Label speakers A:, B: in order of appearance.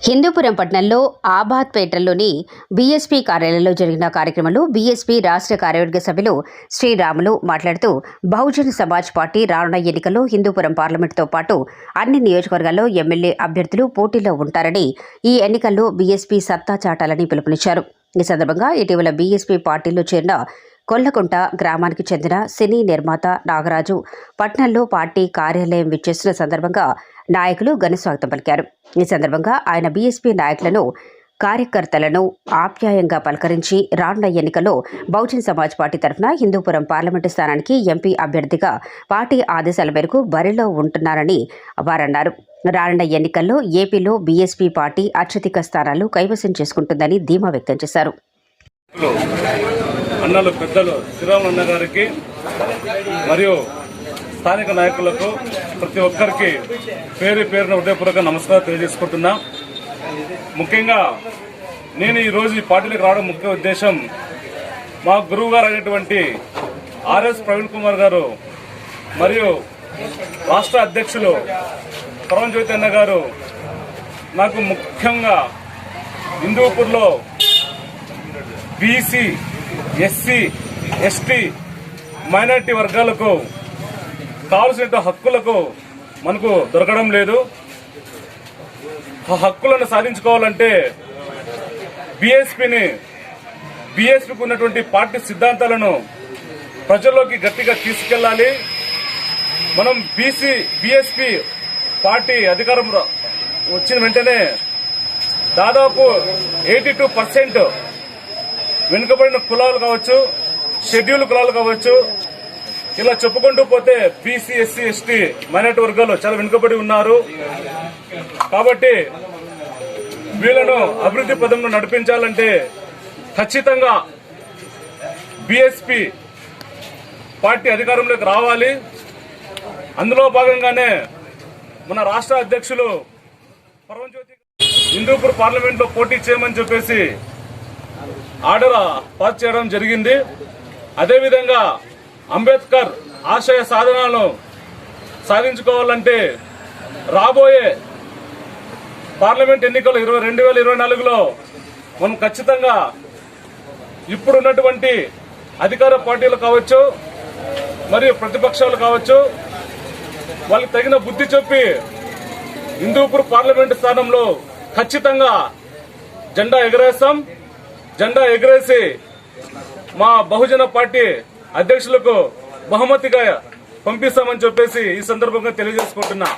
A: హిందూపురం పట్టణంలో ఆబాద్పేటలోని బీఎస్పీ కార్యాలయంలో జరిగిన కార్యక్రమంలో బీఎస్పీ రాష్ట్ర కార్యవర్గ సభ్యులు శ్రీరాములు మాట్లాడుతూ బహుజన్ సమాజ్ పార్టీ రానున్న ఎన్నికల్లో హిందూపురం పార్లమెంటుతో పాటు అన్ని నియోజకవర్గాల్లో ఎమ్మెల్యే అభ్యర్థులు పోటీలో ఉంటారని ఈ ఎన్నికల్లో బీఎస్పీ సత్తా చాటాలని పిలుపునిచ్చారు. ఈ సందర్భంగా ఇటీవల బీఎస్పీ పార్టీలో చేరిన కొల్లకుంట గ్రామానికి చెందిన సినీ నిర్మాత నాగరాజు పట్నంలో పార్టీ కార్యాలయం విచ్చేసిన సందర్భంగా నాయకులు ఘనస్వాగతం పలికారు. ఈ సందర్భంగా ఆయన బీఎస్పీ నాయకులను కార్యకర్తలను ఆప్యాయంగా పలకరించి రానున్న ఎన్నికల్లో బహుజన్ సమాజ్ పార్టీ తరఫున హిందూపురం పార్లమెంటు స్థానానికి ఎంపీ అభ్యర్థిగా పార్టీ ఆదేశాల మేరకు బరిలో ఉంటున్నారని వారన్నారు. రానున్న ఎన్నికల్లో ఏపీలో బీఎస్పీ పార్టీ అత్యధిక స్థానాలు కైవసం చేసుకుంటుందని ధీమా వ్యక్తం చేశారు.
B: అన్నలు పెద్దలు శ్రీరాములు అన్న గారికి మరియు స్థానిక నాయకులకు ప్రతి ఒక్కరికి పేరు పేరున హృదయపూర్వక నమస్కారం తెలియజేసుకుంటున్నా. ముఖ్యంగా నేను ఈరోజు ఈ పార్టీలకు రావడం ముఖ్య ఉద్దేశం మా గురువు గారు అయినటువంటి ఆర్ఎస్ ప్రవీణ్ కుమార్ గారు మరియు రాష్ట్ర అధ్యక్షులు పరమ జ్యోతి అన్న గారు నాకు ముఖ్యంగా హిందూపూర్లో బీసీ ఎస్సీ ఎస్టీ మైనారిటీ వర్గాలకు కావలసిన హక్కులకు మనకు దొరకడం లేదు. ఆ హక్కులను సాధించుకోవాలంటే బీఎస్పీని బీఎస్పీకి ఉన్నటువంటి పార్టీ సిద్ధాంతాలను ప్రజల్లోకి గట్టిగా తీసుకెళ్ళాలి మనం బీసీ బీఎస్పీ పార్టీ అధికారం వచ్చిన వెంటనే దాదాపు ఎయిటీ టూ పర్సెంట్ వెనుకబడిన కులాలు కావచ్చు షెడ్యూల్ కులాలు కావచ్చు ఇలా చెప్పుకుంటూ పోతే బీసీ ఎస్సీ ఎస్టీ మైనార్టీ వర్గాలు చాలా వెనుకబడి ఉన్నారు. కాబట్టి వీళ్ళను అభివృద్ధి పదంలో నడిపించాలంటే ఖచ్చితంగా బీఎస్పీ పార్టీ అధికారంలోకి రావాలి. అందులో భాగంగానే మన రాష్ట్ర అధ్యక్షులు పరమజ్యోతి హిందూపూర్ పార్లమెంట్లో పోటీ చేయమని చెప్పేసి ఆర్డర్ పాస్ చేయడం జరిగింది. అదేవిధంగా అంబేద్కర్ ఆశయ సాధనాలను సాధించుకోవాలంటే రాబోయే పార్లమెంట్ ఎన్నికలు ఇరవై రెండు వేల ఇరవై నాలుగులో మనం ఖచ్చితంగా ఇప్పుడున్నటువంటి అధికార పార్టీలు కావచ్చు మరియు ప్రతిపక్షాలు కావచ్చు వాళ్ళకి తగిన బుద్ధి చెప్పి హిందూపూర్ పార్లమెంటు స్థానంలో ఖచ్చితంగా జెండా ఎగరేస్తాం. జెండా ఎగరేసి మా బహుజన పార్టీ అధ్యక్షులకు బహుమతిగా పంపిస్తామని చెప్పేసి ఈ సందర్భంగా తెలియజేసుకుంటున్నా.